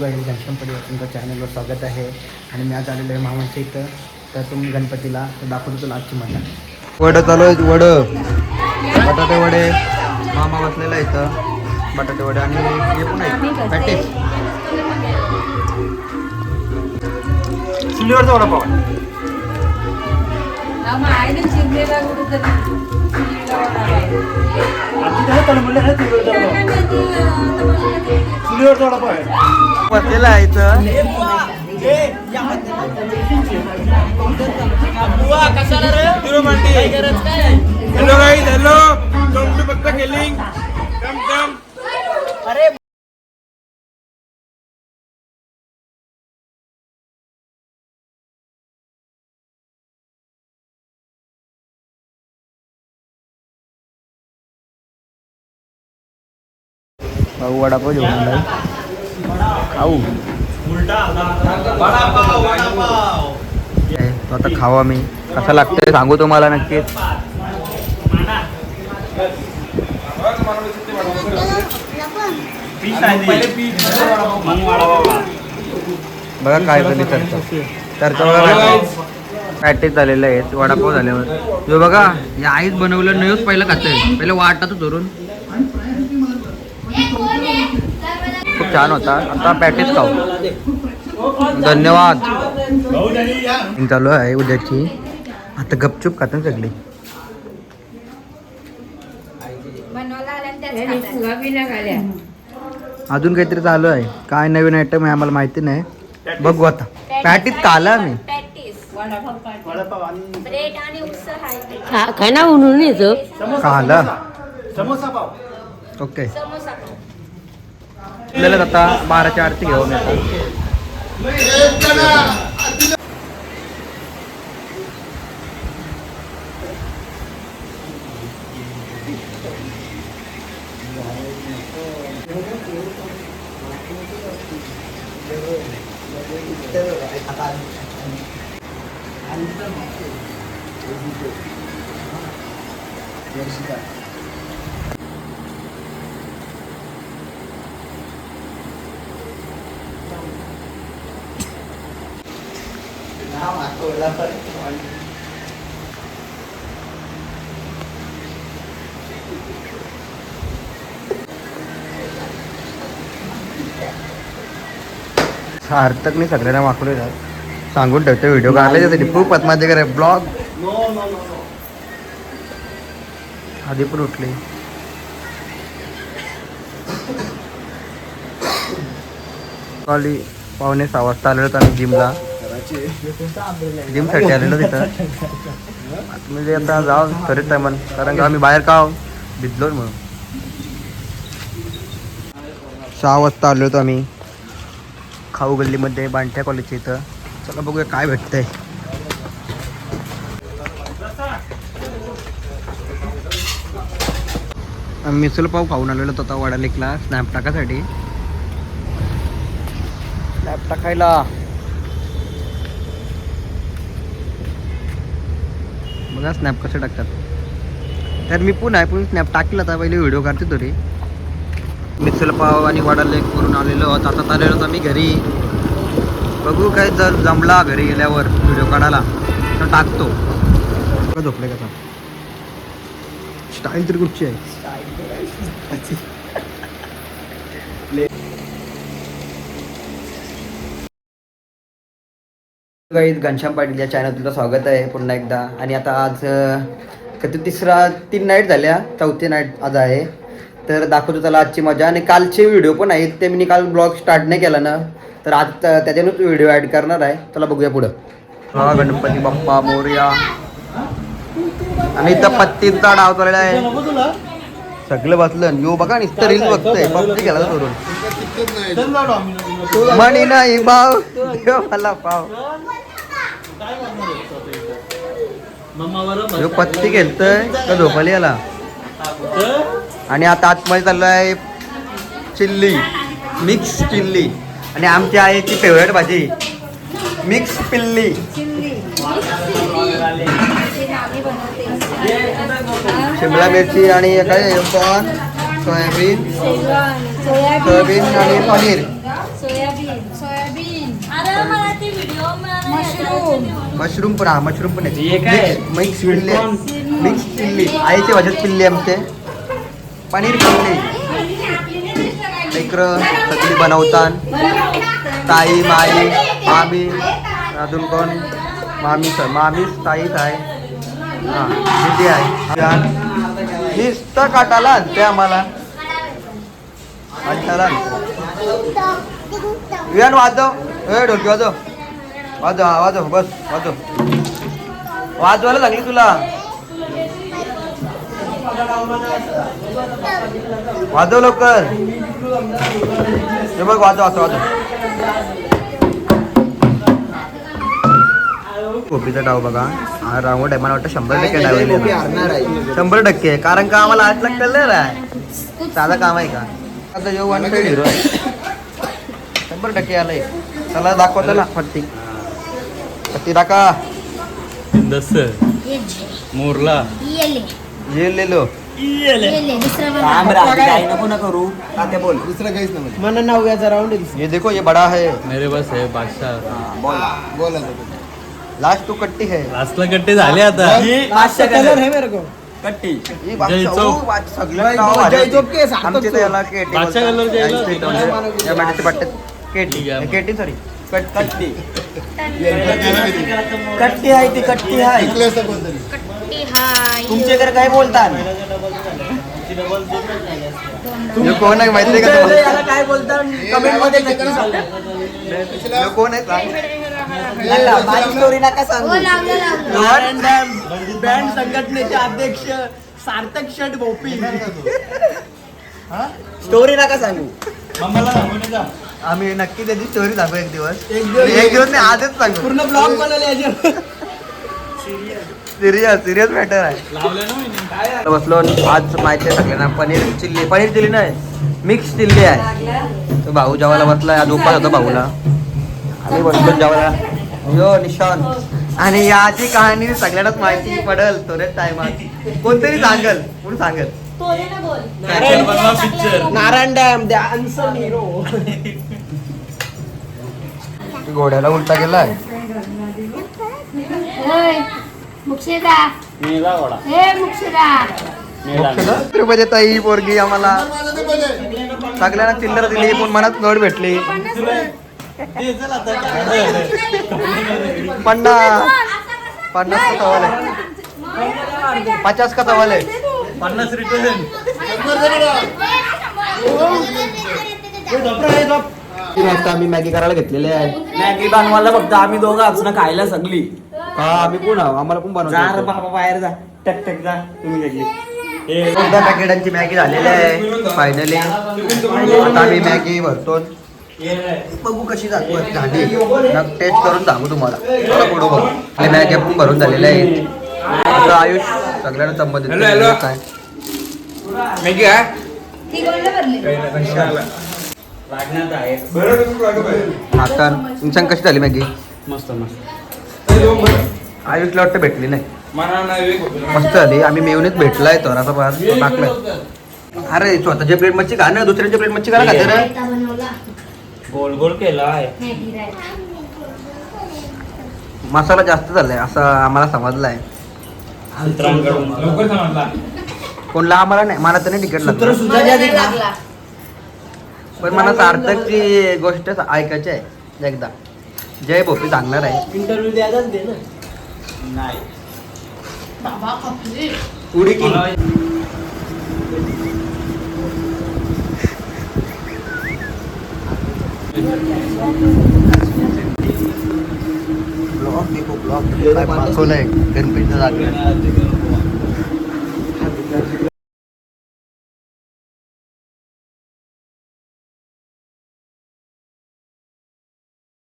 गाई घनश्यामपडी तुमच्या चॅनलवर स्वागत आहे. आणि मी आज आलेलो आहे मामाच्या इथं. तर तुम्ही गणपतीला दाखवतो तुला आजची मजा. वड चालू आहेत वड. बटाटे वडे. मामा बसलेला आहे इथं. बटाटे वडे आणि हे पण आहे पॅटीस. चुलीवरचा वडापाव आहे. बसलेला आहे इथं. हॅलो गाईज हॅलो टू पत्ता केलिंग कम कम भाऊ वडापाव जेवण खाऊ. तो आता खावा मी कसा लागतंय सांगू तुम्हाला नक्कीच. बघा काय झाली चर्चा. चर्चा पॅटेज झालेलं आहे. वडापाव झाल्यावर. जो बघा या आईच बनवलं नयोच पहिलं खातंय. पहिलं वाटाच धरून. छान होता. आता पॅटेज खाऊ धन्यवाद. चालू आहे उद्याची. आता गपचूप खातं सगळी. अजून काहीतरी चालू आहे. काय नवीन आयटम आहे आम्हाला माहिती नाही. बघू आता. पॅटीत काला मी ब्रेड आणि उसळ आहे. खा खाना म्हणून येतो. काला ओके समोसा. आपल्याला आता बाराच्या आरती घेऊन सार्थक नाही सगळ्यांना वाकवले सांगून ठेवतो व्हिडिओ काढले त्यासाठी खूप पद्माचे करे. ब्लॉग आधी पण उठले. पावणे सहा वाजता आलेलो आम्ही जिमला. जिमसाठी आलेलो तिथं. म्हणजे आता जाऊ खरेच मन कारण का आम्ही बाहेर का भिजलो म्हणून. सहा वाजता आलो होतो आम्ही. खाऊ गल्लीमध्ये बांठ्या कॉलेजच्या इथं. चला बघूया काय भेटतंय. आम्ही मिसल पाव खाऊन आलेलो होतो आता वाडा लेकला स्नॅप टाकासाठी. स्नॅप टाकायला. बघा स्नॅप कसे टाकतात? तर मी पण आहे पण स्नॅप टाकला आता पहिले व्हिडिओ काढते तरी मिसल पाव आणि वडालेक करून आलेलो आहोत. आता आलेलो होता आम्ही घरी. बघू काय जर जमला घरी गेल्यावर व्हिडिओ काढायला तर टाकतो. झोपले कसा स्टाईल तरी कुठची आहे? काही घनश्याम पाटील या चॅनल तुझं स्वागत आहे पुन्हा एकदा. आणि आता आज किती तिसरा तीन नाईट झाल्या चौथी नाईट आज आहे. तर दाखवतो त्याला आजची मजा. आणि कालचे व्हिडिओ पण आहेत ते मी काल ब्लॉग स्टार्ट नाही केला ना तर आज त्याच्यानंच व्हिडिओ ॲड करणार आहे. चला बघूया पुढं. हा गणपती बाप्पा मोर्या. आणि इथं पत्तीचा डाव चाललेला आहे. सगळं बसलं. यो बघा नुसतं रील बघतोय. पबजी केला म्हणी नाही भाव मला पाव. ह्यो पत्ती घेतोय का झोपाली याला? आणि आता आतमध्ये चाललो आहे चिल्ली मिक्स चिल्ली. आणि आमची आईची फेवरेट भाजी मिक्स पिल्ली. शिमला मिरची आणि काय सोयाबीन सोयाबीन आणि पनीर सोयाबीन सोयाबीन अरे मला ती व्हिडिओ मशरूम पण हा मशरूम पण हे काय? मिक्स पिल्ले. मिक्स पिल्ली. आईचे भाज्यात पिल्ले आमचे. पनीर पिल्ले. लेकरं सगळी बनवतात. ताई माई मामी अजून कोण? मामी सर मामी ताईच आहे हा दीदी आहे. नुसतं काटाला ते आम्हाला. काटाला विहान वाजव. ए ढोलकी वाजव. वाजव हा वाजव बस वाजव. वाजवायला लागली तुला. वाजव लवकर. हे बघ वाजव वाजव वाजव. कोपीचा डाव बघा. हा राऊंड आहे मला वाटतं शंभर टक्के डाव शंभर टक्के. कारण का आम्हाला आठ लाख कळलं आहे साधा काम आहे का? आता जेव्हा हिरो शंभर टक्के आलंय. चला दाखवतो ना फट्टी फट्टी दाखवा दस मोरला ये ले लो मन नवव्याचा राऊंड ये देखो ये बड़ा है मेरे बस आहे बादशाह लास्ट टू कट्टी है लास्टला झाले आता कलर है मेरे को ये बादशाह- जयचौक. ओ, बाद- सगळं नाव. जयचौक के सार्थक आमच्या इथे चौक. याला केटी बादशाह बोलतात. कलर जयला. या इथे म्हणजे या मांडीच्या पट्ट्यात केटी ठीक आहे. केटी सॉरी कट्टी कट्टी आहे ती कट्टी आहे. हाय. तुमच्याकडे काय बोलतात हे कोण आहे माहिती आहे का तुम्हाला? याला काय बोलतात कमेंटमध्ये नक्की सांगा. हे कोण आहे? सांग. नका, माझी स्टोरी नका सांगू. हो बँड संघटनेचे अध्यक्ष सार्थक शट भोपी. स्टोरी नका सांगू. आम्ही नक्की त्याची स्टोरी सांगू एक दिवस. एक दिवस- एक दिवस नाही आजच सांगू. पूर्ण ब्लॉग बनवले सिरियस सिरियस मॅटर आहे. बसलो आज माहिती आहे सगळ्यांना पनीर चिल्ली. पनीर चिल्ली नाही मिक्स चिल्ली आहे. तो भाऊ जेवायला बसला आज उपास होता भाऊला. आम्ही बसलो जेवायला. यो निशान. आणि याची कहाणी सगळ्यांनाच माहिती पडेल थोड्याच टायमात कोणतरी सांगल कोण सांगल? तोरे ना बोल. पिक्चर बनवा पिक्चर नारायण डॅम द्या हिरो घोड्याला उलटा गेलाय. मुक्षदा. मेला वडा हे मुक्षदा. रुपयाची ताई पोरगी आम्हाला सगळ्यांना चिल्लर दिली पण मनात नोट भेटली. पन्नास. पन्नास का सवाल आहे? पचास का सवाल आहे? पन्नास रिटर्न वाजता आम्ही मॅगी करायला घेतलेले आहे. मॅगी बनवायला फक्त आम्ही दोघं असणं खायला सगळी का आम्ही कोण आहो? आम्हाला पण जा रे बनवतो बाबा बाहेर जा. टक टक जा. तुम्ही सगळी एकदा पॅकेटांची मॅगी झालेली आहे. फायनली आता आम्ही मॅगी भरतो. बघू कशी जात झाली. मग टेस्ट करून सांगू तुम्हाला. पुढं बघू. आपली मॅगी पण भरून झालेल्या आहेत आता आयुष सगळ्यांना संबंधित Hello, hello. काय? मॅगी आहे. हातान तुमच्या कशी झाली मॅगी मस्त मस्त. आयुषला वाटतं भेटली नाही. मना नाही मस्त झाली. आम्ही मेवणीत भेटलाय थोडासा फार तो टाकलाय. अरे स्वतःच्या प्लेट मच्छी खा ना दुसऱ्याच्या प्लेट मच्छी करा खाते रे. बनवला. गोल गोल केला आहे मॅगी मसाला जास्त झालाय असं आम्हाला समजलाय. मित्रांकडून लवकर समजला कोणला आम्हाला नाही मला तर नाही तिकीट सूत्र लागलं सुद्धा द्या लागला. पण मला सार्थकची गोष्ट ऐकायची आहे एकदा. जय भोपी सांगणार आहे. इंटरव्ह्यू द्यायचाच दे ना. नाही. उडी की ब्लॉग देखो ब्लॉग पाखोला एक गणपति